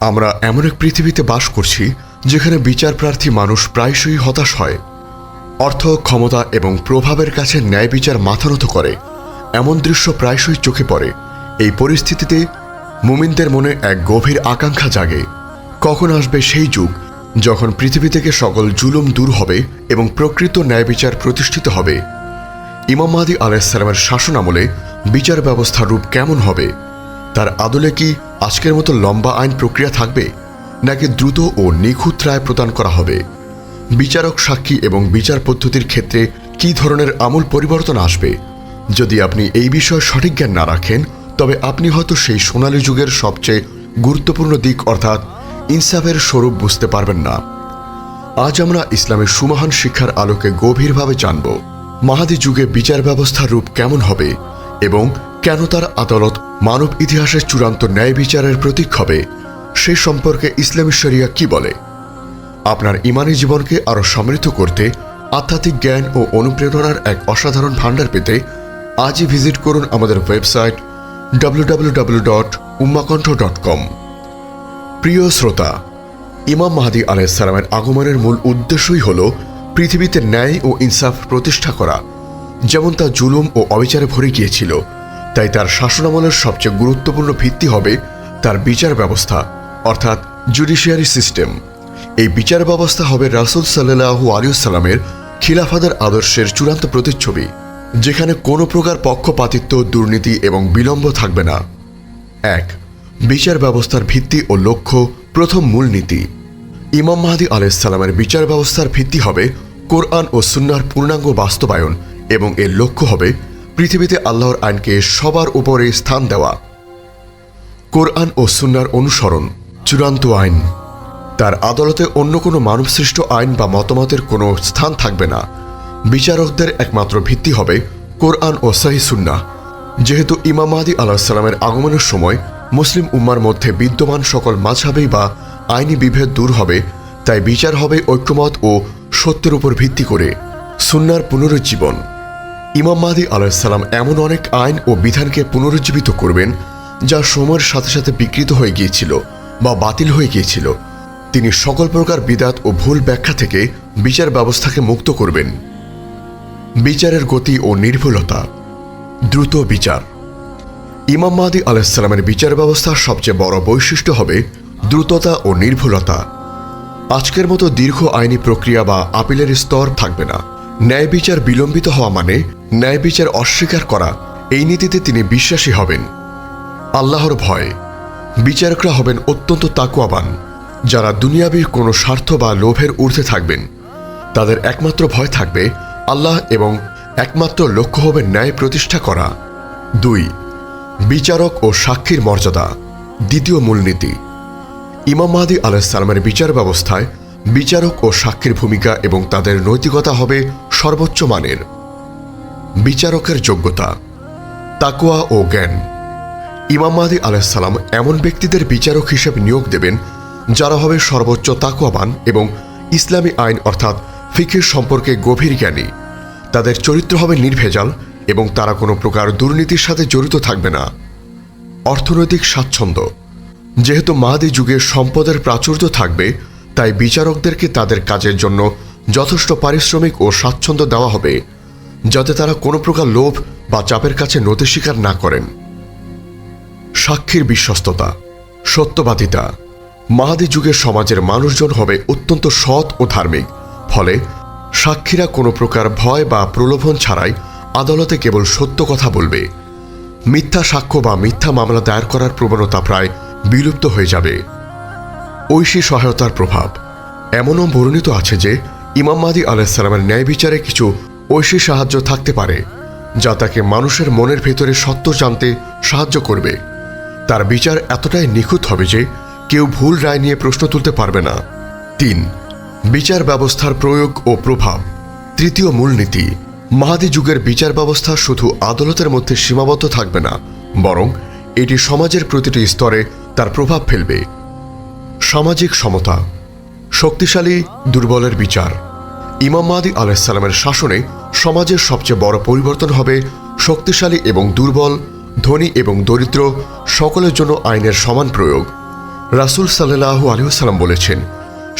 আমরা এমন এক পৃথিবীতে বাস করছি যেখানে বিচার প্রার্থী মানুষ প্রায়শই হতাশ হয়। অর্থ, ক্ষমতা এবং প্রভাবের কাছে ন্যায় বিচার মাথানত করে। এমন দৃশ্য প্রায়শই চোখে পড়ে। এই পরিস্থিতিতে মুমিনদের মনে এক গভীর আকাঙ্ক্ষা জাগে। কখন আসবে সেই যুগ যখন পৃথিবী থেকে সকল জুলুম দূর হবে এবং প্রকৃত ন্যায় বিচার প্রতিষ্ঠিত হবে। ইমাম মাহাদি আলাইসালামের শাসন আমলে বিচার ব্যবস্থার রূপ কেমন হবে? তার আদলে কি আজকের মতো লম্বা আইন প্রক্রিয়া থাকবে, নাকি দ্রুত ও নিখুঁত রায় প্রদান করা হবে? বিচারক সাক্ষী এবং বিচার পদ্ধতির ক্ষেত্রে কি ধরনের আমূল পরিবর্তন আসবে? যদি আপনি এই বিষয়ে সঠিক জ্ঞান না রাখেন, তবে আপনি হয়তো সেই সোনালী যুগের সবচেয়ে গুরুত্বপূর্ণ দিক অর্থাৎ ইনসাফের স্বরূপ বুঝতে পারবেন না। আজ আমরা ইসলামের সুমহান শিক্ষার আলোকে গভীরভাবে জানব, মাহাদি যুগে বিচার ব্যবস্থার রূপ কেমন হবে এবং কেন তার আদালত মানব ইতিহাসের চূড়ান্ত ন্যায় বিচারের প্রতীক হবে সে সম্পর্কে ইসলামী শরিয়া কি বলে? আপনার ইমানি জীবনকে আরও সমৃদ্ধ করতে আধ্যাত্মিক জ্ঞান ও অনুপ্রেরণার এক অসাধারণ ভাণ্ডার পেতে আজই ভিজিট করুন আমাদের website www.ummakonth.com dot dot com প্রিয় শ্রোতা, ইমাম মাহাদি আলাইসালামের আগমনের মূল উদ্দেশ্যই হল পৃথিবীতে ন্যায় ও ইনসাফ প্রতিষ্ঠা করা, যেমন তা জুলুম ও অবিচারে ভরে গিয়েছিল। তাই তার শাসনামলের সবচেয়ে গুরুত্বপূর্ণ ভিত্তি হবে তার বিচার ব্যবস্থা, অর্থাৎ জুডিশিয়ারি সিস্টেম। এই বিচার ব্যবস্থা হবে রাসুল সাল্লাহু আলিউসাল্লামের খিলাফাদের আদর্শের চূড়ান্ত প্রতিচ্ছবি, যেখানে কোনো প্রকার পক্ষপাতিত্ব, দুর্নীতি এবং বিলম্ব থাকবে না। এক, বিচার ব্যবস্থার ভিত্তি ও লক্ষ্য প্রথম মূলনীতি ইমাম মাহাদি আলাইসাল্লামের বিচার ব্যবস্থার ভিত্তি হবে কোরআন ও সুন্নার পূর্ণাঙ্গ বাস্তবায়ন এবং এর লক্ষ্য হবে পৃথিবীতে আল্লাহর আইনকে সবার উপরে স্থান দেওয়া। কোরআন ও সুন্নার অনুসরণ, চূড়ান্ত আইন। তার আদালতে অন্য কোনো মানবসৃষ্ট আইন বা মতামতের কোনো স্থান থাকবে না। বিচারকদের একমাত্র ভিত্তি হবে কোরআন ও সাহি সুন্না যেহেতু ইমাম মাহাদি আলাহিসাল্লামের আগমনের সময় মুসলিম উম্মার মধ্যে বিদ্যমান সকল মাঝাবেই বা আইনি বিভেদ দূর হবে, তাই বিচার হবে ঐক্যমত ও সত্যের উপর ভিত্তি করে। সুন্নার পুনরুজ্জীবন। ইমাম মাহাদি আলাহিসাল্লাম এমন অনেক আইন ও বিধানকে পুনরুজ্জীবিত করবেন, যা সময়ের সাথে সাথে বিকৃত হয়ে গিয়েছিল বা বাতিল হয়ে গিয়েছিল। তিনি সকল প্রকার বিদাত ও ভুল ব্যাখ্যা থেকে বিচার ব্যবস্থাকে মুক্ত করবেন। বিচারের গতি ও নির্ভুলতা। দ্রুত বিচার। ইমাম মাহাদি আলাইসাল্লামের বিচার ব্যবস্থার সবচেয়ে বড় বৈশিষ্ট্য হবে দ্রুততা ও নির্ভুলতা। আজকের মতো দীর্ঘ আইনি প্রক্রিয়া বা আপিলের স্তর থাকবে না। ন্যায় বিচার বিলম্বিত হওয়া মানে ন্যায় বিচার অস্বীকার করা। এই নীতিতে তিনি বিশ্বাসী হবেন। আল্লাহর ভয়। বিচারকরা হবেন অত্যন্ত তাকুয়াবান। যারা দুনিয়াবির কোনো স্বার্থ বা লোভের ঊর্ধ্বে থাকবেন। তাদের একমাত্র ভয় থাকবে আল্লাহ এবং একমাত্র লক্ষ্য হবে ন্যায় প্রতিষ্ঠা করা। দুই, বিচারক ও সাক্ষীর মর্যাদা। দ্বিতীয় মূলনীতি। ইমাম মাহাদি আলাইসালামের বিচার ব্যবস্থায় বিচারক ও সাক্ষীর ভূমিকা এবং তাদের নৈতিকতা হবে সর্বোচ্চ মানের। বিচারকের যোগ্যতা, তাকুয়া ও জ্ঞান। ইমাম মাহাদি আলাইসাল্লাম এমন ব্যক্তিদের বিচারক হিসেবে নিয়োগ দেবেন যারা হবে সর্বোচ্চ তাকুয়াবান এবং ইসলামী আইন অর্থাৎ ফিকির সম্পর্কে গভীর জ্ঞানী। তাদের চরিত্র হবে নির্ভেজাল এবং তারা কোনো প্রকার দুর্নীতির সাথে জড়িত থাকবে না। অর্থনৈতিক স্বাচ্ছন্দ্য, যেহেতু মাহাদি যুগে সম্পদের প্রাচুর্য থাকবে তাই বিচারকদেরকে তাদের কাজের জন্য যথেষ্ট পারিশ্রমিক ও স্বাচ্ছন্দ্য দেওয়া হবে, যাতে তারা কোনো প্রকার লোভ বা চাপের কাছে নতি স্বীকার না করেন। সাক্ষীর বিশ্বস্ততা, সত্যবাদিতা, মাহাদি যুগের সমাজের মানুষজন হবে অত্যন্ত সৎ ও ধার্মিক, ফলে সাক্ষীরা কোনো প্রকার ভয় বা প্রলোভন ছাড়াই আদালতে কেবল সত্য কথা বলবে। মিথ্যা সাক্ষ্য বা মিথ্যা মামলা দায়ের করার প্রবণতা প্রায় বিলুপ্ত হয়ে যাবে। ঐশী সহায়তার প্রভাব। এমনও বর্ণিত আছে যে, ইমাম মাদি আলাহিসাল্লামের ন্যায় বিচারে কিছু ঐশী সাহায্য থাকতে পারে, যা তাকে মানুষের মনের ভেতরে সত্য জানতে সাহায্য করবে। তার বিচার এতটাই নিখুঁত হবে যে, কেউ ভুল রায় নিয়ে প্রশ্ন তুলতে পারবে না। তিন, বিচার ব্যবস্থার প্রয়োগ ও প্রভাব। তৃতীয় মূলনীতি, মাহাদি যুগের বিচার ব্যবস্থা শুধু আদালতের মধ্যে সীমাবদ্ধ থাকবে না, বরং এটি সমাজের প্রতিটি স্তরে তার প্রভাব ফেলবে। সামাজিক সমতা, শক্তিশালী, দুর্বলের বিচার। ইমাম মাহাদি আলাইসাল্লামের শাসনে সমাজের সবচেয়ে বড় পরিবর্তন হবে শক্তিশালী এবং দুর্বল, ধনী এবং দরিদ্র সকলের জন্য আইনের সমান প্রয়োগ। রাসূল সাল্লাল্লাহু আলহিহাল্লাম বলেছেন,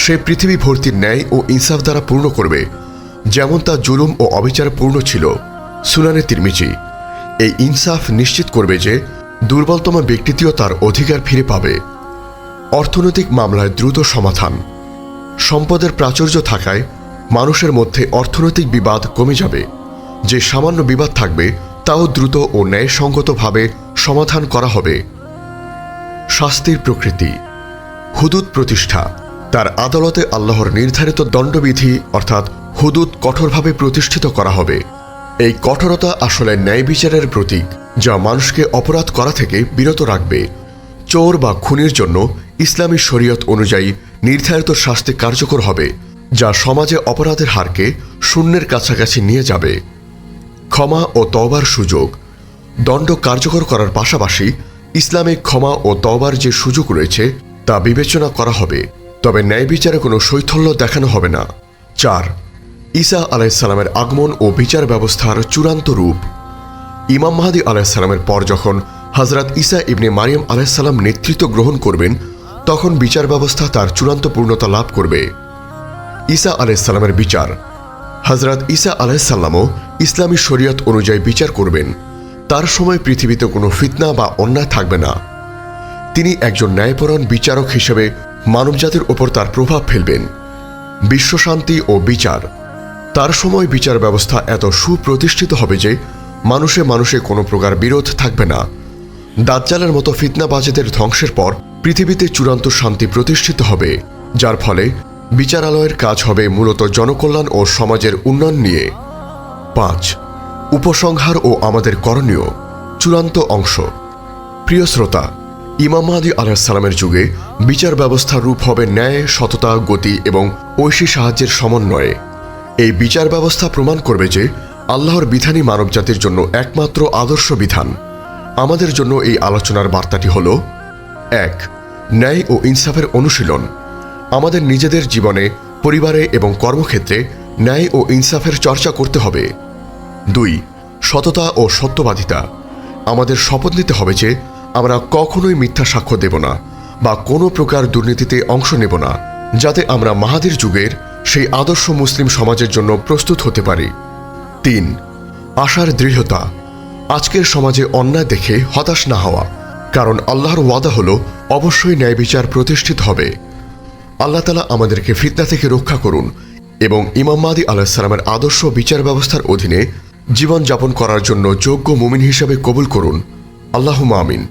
সে পৃথিবী ভর্তির ন্যায় ও ইনসাফ দ্বারা পূর্ণ করবে, যেমন তা জুলুম ও অবিচার পূর্ণ ছিল। সুনানে তিরমিজি, এই ইনসাফ নিশ্চিত করবে যে দুর্বলতম ব্যক্তিটিও তার অধিকার ফিরে পাবে। অর্থনৈতিক মামলায় দ্রুত সমাধান। সম্পদের প্রাচুর্য থাকায় মানুষের মধ্যে অর্থনৈতিক বিবাদ কমে যাবে। যে সামান্য বিবাদ থাকবে, তাও দ্রুত ও ন্যায়সঙ্গতভাবে সমাধান করা হবে। শাস্তির প্রকৃতি। হুদুদ প্রতিষ্ঠা। তার আদালতে আল্লাহর নির্ধারিত দণ্ডবিধি, অর্থাৎ হুদুদ কঠোরভাবে প্রতিষ্ঠিত করা হবে। এই কঠোরতা আসলে ন্যায় বিচারের প্রতীক, যা মানুষকে অপরাধ করা থেকে বিরত রাখবে। চোর বা খুনির জন্য ইসলামী শরীয়ত অনুযায়ী নির্ধারিত শাস্তি কার্যকর হবে, যা সমাজে অপরাধের হারকে শূন্যের কাছাকাছি নিয়ে যাবে। ক্ষমা ও তওবার সুযোগ। দণ্ড কার্যকর করার পাশাপাশি ইসলামে ক্ষমা ও তওবার যে সুযোগ রয়েছে, তা বিবেচনা করা হবে। তবে ন্যায় বিচারে কোনো শৈথল্য দেখানো হবে না। চার, ঈসা আলাইসাল্লামের আগমন ও বিচার ব্যবস্থার চূড়ান্ত রূপ। ইমাম মাহাদি আলাইসাল্লামের পর যখন হজরত ঈসা ইবনে মারিয়াম আলাইসাল্লাম নেতৃত্ব গ্রহণ করবেন তখন বিচার ব্যবস্থা তার চূড়ান্ত পূর্ণতা লাভ করবে। ঈসা আলাইসাল্লামের বিচার। হজরত ঈসা আলাইসাল্লামও ইসলামী শরীয়ত অনুযায়ী বিচার করবেন। তার সময় পৃথিবীতে কোনো ফিতনা বা অন্যায় থাকবে না। তিনি একজন ন্যায়পরায়ণ বিচারক হিসেবে মানবজাতির ওপর তার প্রভাব ফেলবেন। বিশ্বশান্তি ও বিচার। তার সময় বিচার ব্যবস্থা এত সুপ্রতিষ্ঠিত হবে যে মানুষে মানুষে কোনো প্রকার বিরোধ থাকবে না। দাজ্জালের মতো ফিতনাবাজেদের ধ্বংসের পর পৃথিবীতে চূড়ান্ত শান্তি প্রতিষ্ঠিত হবে, যার ফলে বিচারালয়ের কাজ হবে মূলত জনকল্যাণ ও সমাজের উন্নয়ন নিয়ে। পাঁচ, উপসংহার ও আমাদের করণীয় চূড়ান্ত অংশ। প্রিয় শ্রোতা, ইমাম মাহাদি আলাহিসাল্লামের যুগে বিচার ব্যবস্থার রূপ হবে ন্যায়, সততা, গতি এবং ঐশী সাহায্যের সমন্বয়ে। এই বিচার ব্যবস্থা প্রমাণ করবে যে আল্লাহর বিধানই মানবজাতির জন্য একমাত্র আদর্শ বিধান। আমাদের জন্য এই আলোচনার বার্তাটি হল এক, ন্যায় ও ইনসাফের অনুশীলন। আমাদের নিজেদের জীবনে, পরিবারে এবং কর্মক্ষেত্রে ন্যায় ও ইনসাফের চর্চা করতে হবে। দুই, সততা ও সত্যবাদিতা। আমাদের শপথ নিতে হবে যে আমরা কখনোই মিথ্যা সাক্ষ্য দেব না বা কোনো প্রকার দুর্নীতিতে অংশ নেব না, যাতে আমরা মাহাদির যুগের সেই আদর্শ মুসলিম সমাজের জন্য প্রস্তুত হতে পারি। তিন, আশার দৃঢ়তা। আজকের সমাজে অন্যায় দেখে হতাশ না হওয়া। কারণ আল্লাহর ওয়াদা হলো, অবশ্যই ন্যায় বিচার প্রতিষ্ঠিত হবে। আল্লাহ তালা আমাদেরকে ফিতনা থেকে রক্ষা করুন এবং ইমাম মাদি আলাহিসাল্লামের আদর্শ বিচার ব্যবস্থার অধীনে জীবন যাপন করার জন্য যোগ্য মুমিন হিসাবে কবুল করুন। আল্লাহ আমিন।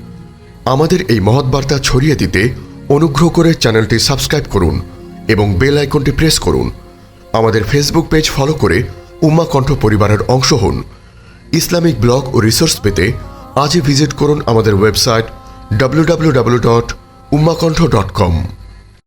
আমাদের এই মহৎ বার্তা ছড়িয়ে দিতে অনুগ্রহ করে চ্যানেলটি সাবস্ক্রাইব করুন এবং বেল আইকনটি প্রেস করুন। আমাদের ফেসবুক পেজ ফলো করে উম্মা কণ্ঠ পরিবারের অংশ হন। ইসলামিক ব্লগ ও রিসোর্স পেতে আজই ভিজিট করুন আমাদের website W W W dot উম্মাকণ্ঠ dot কম